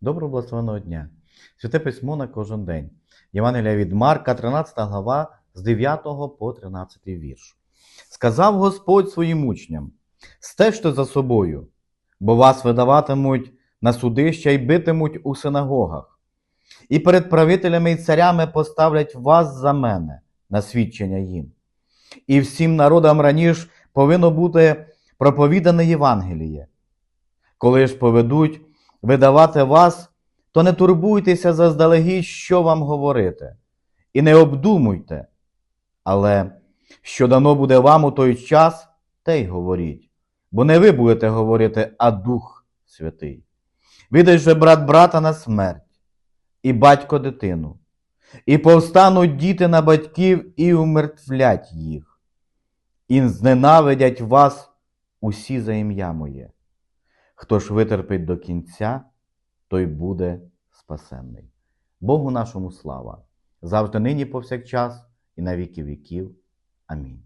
Доброго благословеного дня. Святе письмо на кожен день. Євангелія від Марка, 13 глава, з 9 по 13 вірш. Сказав Господь своїм учням: стежте за собою, бо вас видаватимуть на судища й битимуть у синагогах, і перед правителями і царями поставлять вас за мене на свідчення їм. І всім народам раніше повинно бути проповідане Євангеліє. Коли ж поведуть видавати вас, то не турбуйтеся заздалегідь, що вам говорити, і не обдумуйте, але що дано буде вам у той час, те й говоріть, бо не ви будете говорити, а Дух Святий. Видать же брат брата на смерть, і батько дитину, і повстануть діти на батьків і умертвлять їх, і зненавидять вас усі за ім'я моє. Хто ж витерпить до кінця, той буде спасенний. Богу нашому слава, завжди нині повсякчас і на віки віків. Амінь.